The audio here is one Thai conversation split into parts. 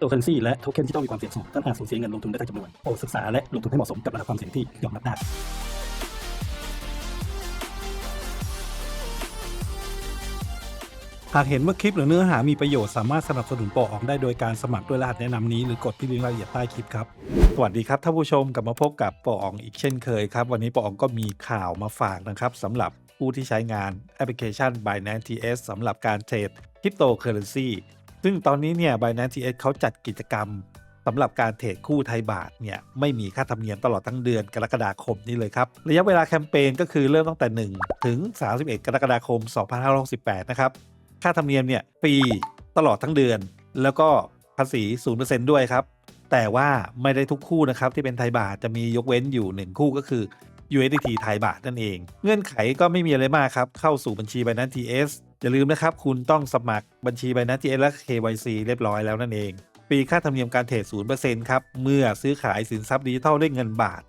ตัวเคอร์เรนซีและโทเค็นที่ต้องมีความเสี่ยงสูงท่านอาจสูญเสียเงินลงทุนได้ทั้งจำนวนโปรดศึกษาและลงทุนให้เหมาะสมกับระดับความเสี่ยงที่ยอมรับได้หากเห็นว่าคลิปหรือเนื้อหามีประโยชน์สามารถสนับสนุนปออองได้โดยการสมัครด้วยรหัสแนะนำนี้หรือกดที่ลิงก์รายละเอียดใต้คลิปครับ สวัสดีครับท่านผู้ชมกลับมาพบกับปออองอีกเช่นเคยครับ วันนี้ปออองก็มีข่าวมาฝากนะครับสำหรับผู้ที่ใช้งานแอปพลิเคชัน Binance TS สำหรับการเทรดคริปโตเคอเรนซี ซึ่งตอนนี้เนี่ย Binance TS เขาจัดกิจกรรมสำหรับการเทรดคู่ไทยบาทเนี่ยไม่มีค่าธรรมเนียมตลอดทั้งเดือนกรกฎาคมนี้เลยครับ ระยะเวลาแคมเปญก็คือเริ่มตั้งแต่ 1 ถึง 31 กรกฎาคม 2568 นะครับ ค่าธรรมเนียมเนี่ยฟรีตลอดทั้งเดือน แล้วก็ภาษี 0%ด้วยครับ แต่ว่าไม่ได้ทุกคู่นะครับที่เป็นไทยบาทจะมียกเว้นอยู่ 1 คู่ก็คือ USDT ไทยบาทนั่นเอง เงื่อนไขก็ไม่มีอะไรมากครับเข้าสู่บัญชี Binance TS อย่าลืมนะครับ คุณต้องสมัครบัญชี Binance TS และ KYC เรียบร้อยแล้วนั่นเองฟรีค่าธรรมเนียมการเทรด0%ครับ เมื่อซื้อขายสินทรัพย์ดิจิทัลด้วยเงินบาท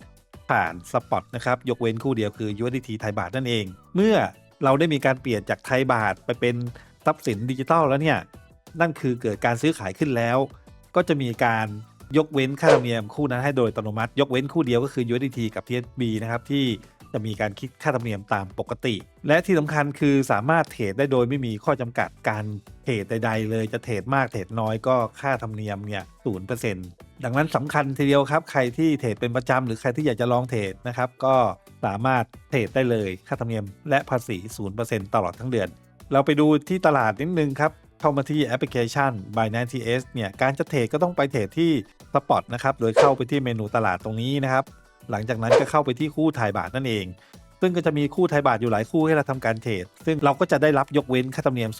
ผ่านสปอตนะครับ ยกเว้นคู่เดียวคือ USDT ไทยบาทนั่นเอง เมื่อเราได้มีการเปลี่ยนจากไทยบาทไปเป็นทรัพย์สินดิจิทัลแล้วเนี่ย นั่นคือเกิดการซื้อขายขึ้นแล้ว ก็จะมีการยกเว้นค่าธรรมเนียมคู่นั้นให้โดยอัตโนมัติ ยกเว้นคู่เดียวก็คือ USDT กับ TSB นะครับที่ จะมีการคิดค่าธรรมเนียมตามปกติ และที่สำคัญคือสามารถเทรดได้โดยไม่มีข้อจำกัดการเทรดใด ๆ เลยจะเทรดมากเทรดน้อยก็ค่าธรรมเนียมเนี่ยศูนย์เปอร์เซ็นต์ดังนั้นสำคัญทีเดียวครับ ใครที่เทรดเป็นประจำหรือใครที่อยากจะลองเทรดนะครับ ก็สามารถเทรดได้เลยค่าธรรมเนียมและภาษี0%ตลอดทั้งเดือน เราไปดูที่ตลาดนิดนึงครับเข้ามาที่แอปพลิเคชัน Binance TS เนี่ยการจะเทรดก็ต้องไปเทรดที่สปอตนะครับโดยเข้าไปที่เมนูตลาดตรงนี้นะครับ หลังจากนั้นก็เข้าไปที่คู่ไทยบาทนั่นเอง ซึ่งก็จะมีคู่ไทยบาทอยู่หลายคู่ให้เราทำการเทรด ซึ่งเราก็จะได้รับยกเว้นค่าธรรมเนียม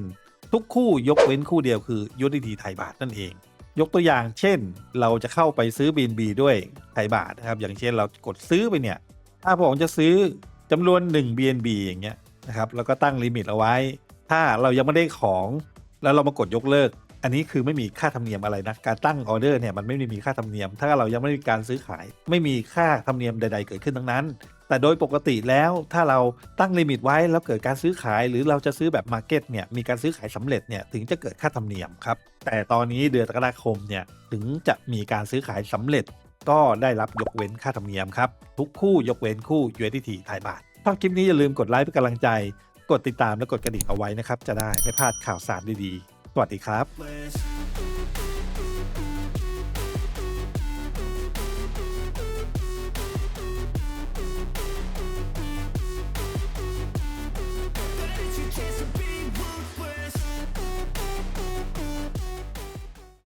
0%ทุกคู่ยกเว้นคู่เดียวคือ USDT ไทยบาทนั่นเอง ยกตัวอย่าง เช่น เราจะเข้าไปซื้อ BNB ด้วยไทยบาทนะครับ อย่างเช่นเรากดซื้อไปเนี่ย ถ้าผมจะซื้อจำนวน 1 BNB อย่างเงี้ยนะครับ แล้วก็ตั้งลิมิตเอาไว้ ถ้าเรายังไม่ได้ของ แล้วเรามากดยกเลิก อันนี้คือไม่มีค่าธรรมเนียมอะไรนะ การตั้งออเดอร์เนี่ยมันไม่ได้มีค่าธรรมเนียม ถ้าเรายังไม่มีการซื้อขาย ไม่มีค่าธรรมเนียมใด ๆ เกิดขึ้นทั้งนั้น แต่โดยปกติแล้วถ้าเราตั้งลิมิตไว้แล้วเกิดการซื้อขาย หรือเราจะซื้อแบบมาร์เก็ตเนี่ยมีการซื้อขายสำเร็จเนี่ยถึงจะเกิดค่าธรรมเนียมครับแต่ตอนนี้เดือนกรกฎาคมเนี่ยถึงจะมีการซื้อขายสำเร็จ ก็ได้รับยกเว้นค่าธรรมเนียมครับทุกคู่ยกเว้นคู่ USDT ไทยบาทชอบคลิปนี้อย่าลืมกดไลค์เป็นกำลังใจ กดติดตามและกดกระดิ่งเอาไว้นะครับจะได้ไม่พลาดข่าวสารดีๆ สวัสดีครับ